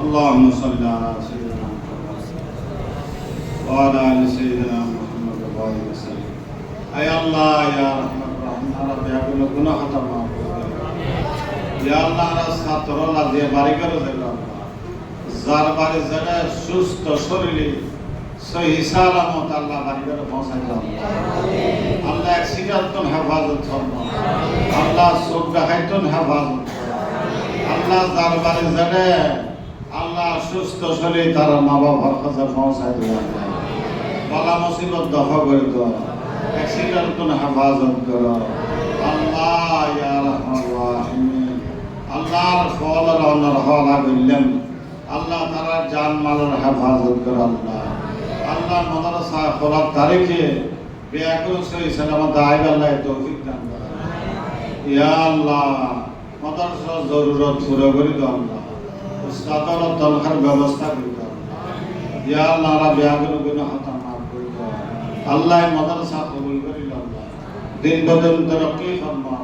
اللهم صل على سيدنا محمد وعلى ال سيدنا محمد وعلى وسلم اي الله يا رحمة الرحيم رب يا كل گناہ تمام ইয়া আল্লাহ রা ছাত্র আল্লাহ দিয়ে বাড়ি করে দিল যার বাড়ি জায়গায় সুস্থ শরীরে সহি সালামত আল্লাহ বাড়ি করে পৌঁছাই দাও আল্লাহ অ্যাক্সিডেন্টন হেফাজত করব আল্লাহ চোখ দেখাইতন হেফাজত আল্লাহ যার বাড়ি জায়গায় আল্লাহ সুস্থ শরীর তার মা বাবার কাছে পৌঁছাই দেওয়া বলা মুসিবত দফা করে দাও। অ্যাক্সিডেন্টন হেফাজত করো। আল্লাহ আল্লাহর ফল রওনার হওয়া বললেন আল্লাহ তারা জান মালের হেফাজত করে আল্লাহ। আল্লাহ মাদ্রাসা খোলার তারিখে বেয়াকুল সহি সালামত আইব আল্লাহ তৌফিক দান ইয়া আল্লাহ মাদ্রাসা জরুরত পুরো করে দাও আল্লাহ। উস্তাদর তনখার ব্যবস্থা করে দাও ইয়া আল্লাহ রা বেয়াকুল গুনাহ হতা মাফ করে দাও। আল্লাহ মাদ্রাসা কবুল করে দাও দিন বদিন তরক্কি ফরমা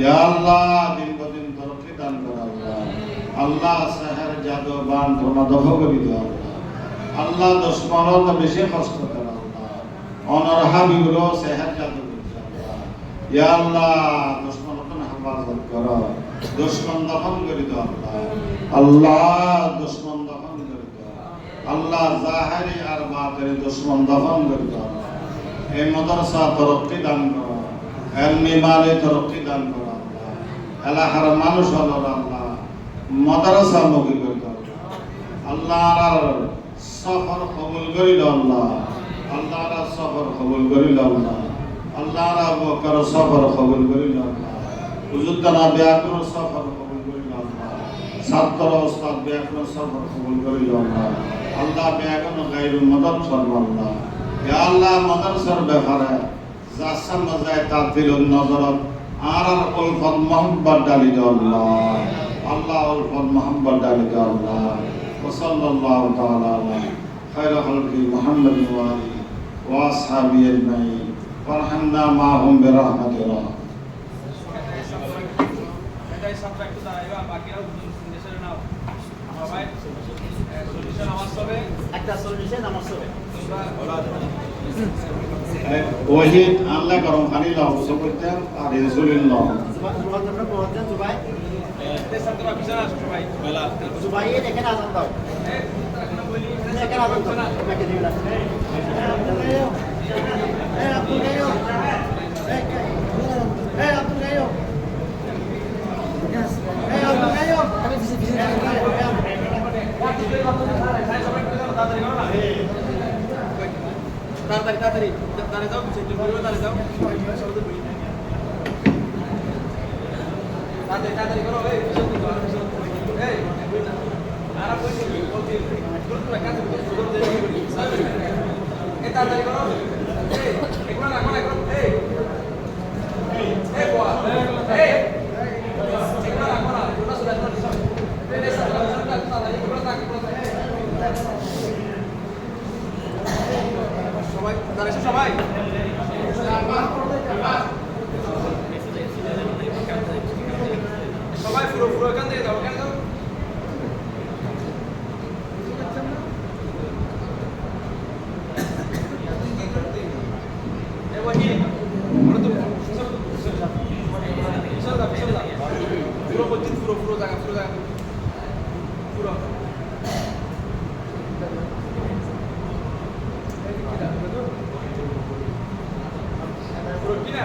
ইয়া আল্লাহ, দিন বদিন তরক্কি দান কর আল্লাহ। আল্লাহ সাহের জাদু বান ধর্ম দফ করি দাও আল্লাহ। আল্লাহ দুশ্মনর বেশি কষ্ট কর অনর হাবিবর সাহের জাদু ইয়া আল্লাহ দুশ্মন কোন হেফাজত কর। দুশ্মন দফন করি দাও আল্লাহ আল্লাহ দুশ্মন দফন করি দাও আল্লাহ জাহেরি আর বাতেরি দুশ্মন দফন করি দাও আল্লাহ এই মাদ্রাসা তরক্কি দান করো। এলমি মালে তরক্কি দান করো এলাকার মানুষ হলো আল্লাহ। মাদ্রাসা মুখী করে দাও আল্লাহ আর সফর কবুল করিল আল্লাহ। আল্লাহ সফর কবুল করিল আল্লাহ। আল্লাহ সফর কবুল করিল আল্লাহ। হুজুরদানা ব্যাকুর সফর কবুল করিল আল্লাহ ছাত্র ওস্তাদ ব্যাকুর সফর কবুল করিল আল্লাহ আল্লাহ ব্যাকুর গাইরু মদত ফরমাল্লাহ ইয়া আল্লাহ মাদ্রাসার ব্যাপারে যার সামনে যায় তার দিল নজরত আর আর উলফত মোহাম্মদ ডালি দে আল্লাহ আল্লাহ উলফত মোহাম্মদ ডালি দে আল্লাহ وصلى الله تعالى على خير خلق محمد وآله وأصحابه أجمعين وارحمنا معهم برحمة الله এটাই সব একটু দাঁড়াইবা বাকিরাও দুজন নাও সবাই সলিউশন আমার সবে একটা সলিউশন আমার সবে আল্লাহ লাও আর রসুলিল্লাহ সুবহানাল্লাহ জুবাই পিছনে আসো সবাই জুবাই এখানে আজান দাও এখানে আজান দাও এখানে দিও না তাড়াতাড়ি তাড়াতাড়ি। দাঁড়িয়ে যাও একটু ঘুরে দাঁড়িয়ে যাও। তাড়াতাড়ি তাড়াতাড়ি করো, এই, পিছনে দিকে আর, পিছনে। এই আর কই দিবি বলছি দ্রুত করে কাজ দ্রুত দেরি করি এই, তাড়াতাড়ি করো এই একবার না একবার একবার এই এই বাবা এই একবার না একবার না ওটা সুরা সুরা এই এই সারা সারা তাড়াতাড়ি করে তাকে করে সবাই দাঁড়াইছো সবাই পুরো পুরো এখান থেকে পুরো পর্যন্ত পুরো পুরো জায়গা পুরো জায়গা পুরো পুরো কি না